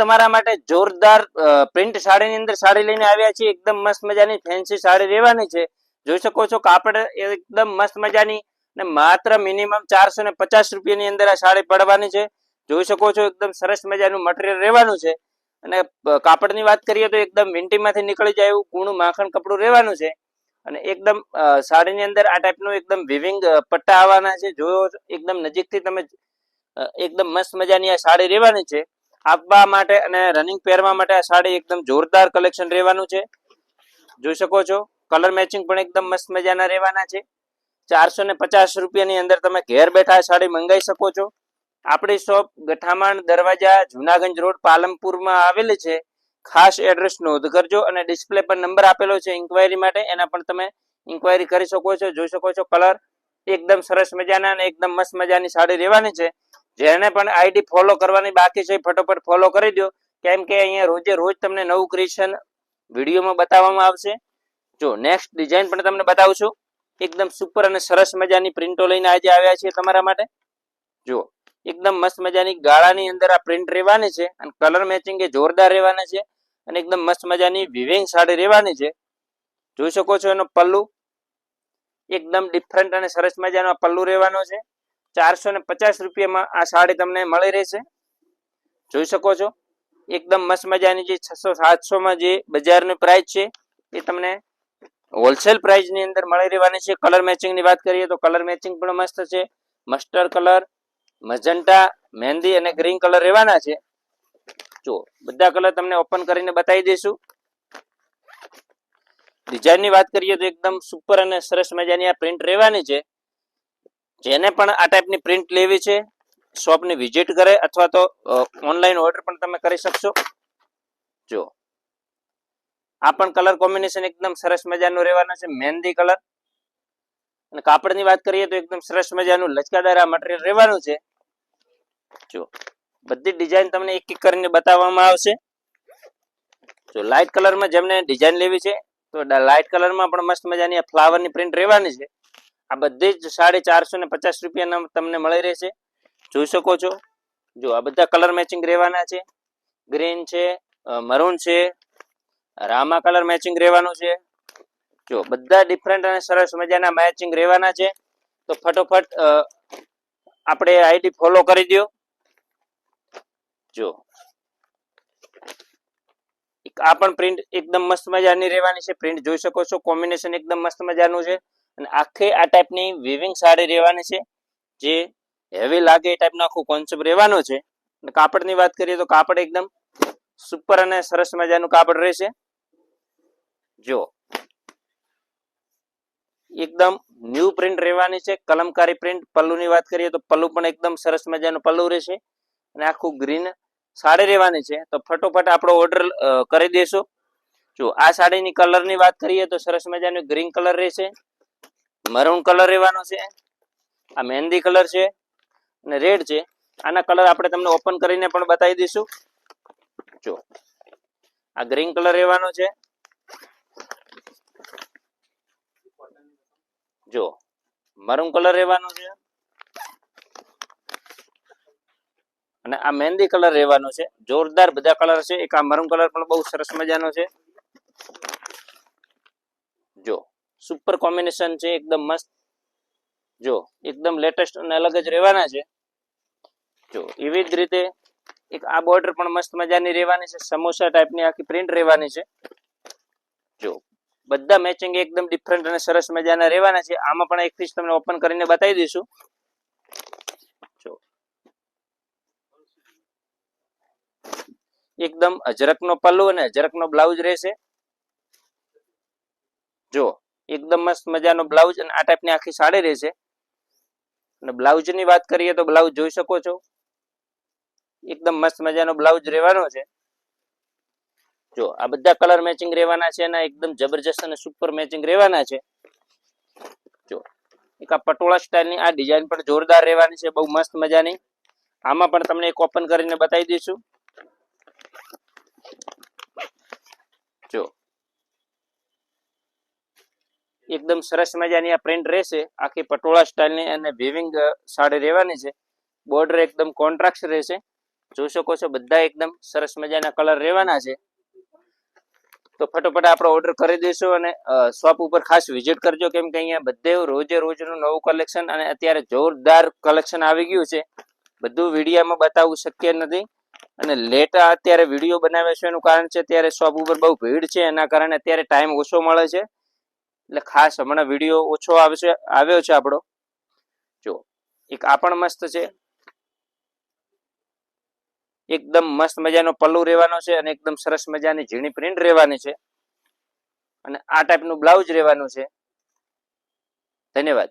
તમારા માટે જોરદાર પ્રિન્ટ સાડીની અંદર સાડી લઈને આવ્યા છીએ. એકદમ મસ્ત મજાની ફેન્સી સાડી રહેવાની છે. જોઈ શકો છો કાપડ એકદમ મસ્ત મજાની અને માત્ર મિનિમમ ચારસો ને પચાસ રૂપિયાની અંદર આ સાડી પડવાની છે. જોઈ શકો છો એકદમ સરસ મજાનું મટીરિયલ રહેવાનું છે. અને કાપડની વાત કરીએ તો એકદમ વિંટીમાંથી નીકળી જાય એવું કૂણું માખણ કપડું રહેવાનું છે. અને એકદમ સાડીની અંદર આ ટાઈપનું એકદમ વિવિંગ પટ્ટા આવવાના છે. જોયો એકદમ નજીકથી તમે એકદમ મસ્ત મજાની આ સાડી રહેવાની છે. આપવા માટે અને રનિંગ પહેરવા માટે આ સાડી એકદમ જોરદાર કલેક્શન રહેવાનું છે. જોઈ શકો છો કલર મેચિંગ પણ એકદમ મસ્ત મજાના રહેવાના છે. ચારસો ને પચાસ રૂપિયાની અંદર તમે ઘેર બેઠા સાડી મંગાવી શકો છો. આપણી શોપ ગઠામણ દરવાજા, જુનાગંજ રોડ, પાલનપુરમાં આવેલી છે. ખાસ એડ્રેસ નોંધ કરજો અને ડિસ્પ્લે પર નંબર આપેલો છે ઇન્ક્વાયરી માટે, એના પણ તમે ઇન્ક્વાયરી કરી શકો છો, જોઈ શકો છો કલર એકદમ સરસ મજાના અને એકદમ મસ્ત મજાની સાડી રહેવાની છે. જેને પણ આઈડી ફોલો કરવાની બાકી છે ફટોફટ ફોલો કરી દો. કેમ કે અહીંયા રોજે રોજ તમને નવું ક્રિએશન વિડીયોમાં બતાવવામાં આવશે. જો નેક્સ્ટ ડિઝાઇન પણ તમને બતાવું છું. એકદમ સુપર અને સરસ મજાની પ્રિન્ટો લઈને આજે આવ્યા છીએ તમારા માટે. જો એકદમ મસ્ત મજાની ગાળાની અંદર આ પ્રિન્ટ રહેવાની છે અને કલર મેચિંગ એ જોરદાર રહેવાના છે અને એકદમ મસ્ત મજાની વિવિંગ સાડી રહેવાની છે. જોઈ શકો છો એનો પલ્લુ. એકદમ ડિફરન્ટ અને સરસ મજાનો પલ્લુ રહેવાનો છે. ચારસો ને પચાસ રૂપિયામાં આ સાડી તમને મળી રહેશે. જોઈ શકો છો, એકદમ મસ્ત મજાની જે છસો સાતસો માં જે બજારની પ્રાઇસ છે, એ તમને હોલસેલ પ્રાઇસની અંદર મળી રહેવાની છે. કલર મેચિંગની વાત કરીએ તો કલર મેચિંગ પણ મસ્ત છે. મસ્ટર્ડ કલર મજન્ટા મહેંદી અને ગ્રીન કલર રહેવાના છે. જો, બધા કલર તમને ઓપન કરીને બતાવી દઈશું. ડિઝાઇનની વાત કરીએ તો એકદમ સુપર અને સરસ મજાની આ પ્રિન્ટ રહેવાની છે. જેને પણ આ ટાઈપની પ્રિન્ટ લેવી છે શોપની વિઝિટ કરે અથવા તો ઓનલાઈન ઓર્ડર પણ તમે કરી શકશો. જો. આ પણ કલર કોમ્બિનેશન એકદમ સરસ મજાનું રહેવાનું છે, મહેંદી કલર અને કાપડની વાત કરીએ તો એકદમ સરસ મજાનું લચકાદાર આ મટીરિયલ રહેવાનું છે. જો. બધી ડિઝાઇન તમને એક એક કરીને બતાવવામાં આવશે. જો લાઇટ કલરમાં જેમને ડિઝાઇન લેવી છે, તો લાઇટ કલરમાં પણ મસ્ત મજાની ફ્લાવરની પ્રિન્ટ રહેવાની છે. આ બધી જ સાડી ચારસો ને પચાસ રૂપિયાના તમને મળી રહેશે. જોઈ શકો છો. જો આ બધા કલર મેચિંગ રહેવાના છે. ગ્રીન છે મરૂન છે, રામા કલર મેચિંગ રહેવાનું છે. જો બધા ડિફરન્ટ અને સરસ મજાના મેચિંગ રહેવાના છે. તો ફટોફટ આપણે આઈડી ફોલો કરી દો. જો. આ પણ પ્રિન્ટ એકદમ મસ્ત મજાની રહેવાની છે. પ્રિન્ટ જોઈ શકો છો. કોમ્બિનેશન એકદમ મસ્ત મજાનું છે. અને આખે આ ટાઈપની વિવિંગ સાડી રહેવાની છે. જે હેવી લાગે એ ટાઈપનો આખું કોન્સેપ્ટ રહેવાનો છે. અને કાપડની વાત કરીએ તો કાપડ એકદમ સુપર અને સરસ મજાનું કાપડ રહેશે. જો, એકદમ ન્યૂ પ્રિન્ટ રહેવાની છે. કલમકારી પ્રિન્ટ પલ્લુની વાત કરીએ તો પલ્લુ પણ એકદમ સરસ મજાનું પલ્લુ રહેશે. અને આખું ગ્રીન સાડી રહેવાની છે. તો ફટોફટ આપણો ઓર્ડર કરી દેશો. જો, આ સાડીની કલરની વાત કરીએ તો સરસ મજાનું ગ્રીન કલર રહેશે. મરૂન કલર રહેવાનો છે, આ મહેંદી કલર છે અને રેડ છે. આના કલર આપણે તમને ઓપન કરીને પણ બતાવી દઈશું. જો, આ ગ્રીન કલર રહેવાનો છે. જો મરૂન કલર રહેવાનો છે. અને આ મહેંદી કલર રહેવાનો છે. જોરદાર બધા કલર છે. એક આ મરૂન કલર પણ બહુ સરસ મજાનો છે જો સુપર કોમ્બિનેશન છે, એકદમ મસ્ત. જો, એકદમ લેટેસ્ટ અને અલગ જ રહેવાના છે. જો, એવી જ રીતે એક આ બોર્ડર પણ મસ્ત મજાની રહેવાની છે, સમોસા ટાઈપની આખી પ્રિન્ટ રહેવાની છે. જો, બધા મેચિંગ એકદમ ડિફરન્ટ અને સરસ મજાના રહેવાના છે. આમાં પણ એક પીસ તમને ઓપન કરીને બતાવી દઈશું. જો. એકદમ અજરકનો પલ્લુ અને અજરકનો બ્લાઉઝ રહેશે. જો એકદમ મસ્ત મજાનો બ્લાઉઝ અને આ ટાઈપની આખી સાડી રહેશે અને બ્લાઉઝની વાત કરીએ તો બ્લાઉઝ જોઈ શકો છો. એકદમ મસ્ત મજાનો બ્લાઉઝ રહેવાનો છે. જો, આ બધા કલર મેચિંગ રહેવાના છે અને એકદમ જબરજસ્ત અને સુપર મેચિંગ રહેવાના છે. જો, એક આ પટોળા સ્ટાઇલની આ ડિઝાઇન પણ જોરદાર રહેવાની છે, બહુ મસ્ત મજાની. આમાં પણ તમને એક ઓપન કરીને બતાવી દઈશું જો એકદમ સરસ મજાની આ પ્રિન્ટ રહેશે. આખી પટોળા સ્ટાઇલની અને વિવિંગ સાડી રહેવાની છે. બોર્ડર એકદમ કોન્ટ્રાક્ટ રહેશે. જોઈ શકો છો બધા એકદમ સરસ મજાના કલર રહેવાના છે. તો ફટોફટ આપણે ઓર્ડર કરી દઈશું અને શોપ ઉપર ખાસ વિઝિટ કરજો. કેમ કે અહીંયા બધે રોજે રોજનું નવું કલેક્શન અને અત્યારે જોરદાર કલેક્શન આવી ગયું છે. બધું વિડીયામાં બતાવવું શક્ય નથી. અને લેટ અત્યારે વીડિયો બનાવે છે એનું કારણ છે, અત્યારે શોપ ઉપર બહુ ભીડ છે. એના કારણે અત્યારે ટાઈમ ઓછો મળે છે. એટલે ખાસ હમણાં વીડિયો ઓછો આવશે, આવ્યો છે આપણો. જો, એક આ પણ મસ્ત છે. એકદમ મસ્ત મજાનો પલ્લુ રહેવાનો છે અને એકદમ સરસ મજાની ઝીણી પ્રિન્ટ રહેવાની છે. અને આ ટાઈપનું બ્લાઉઝ રહેવાનું છે. ધન્યવાદ.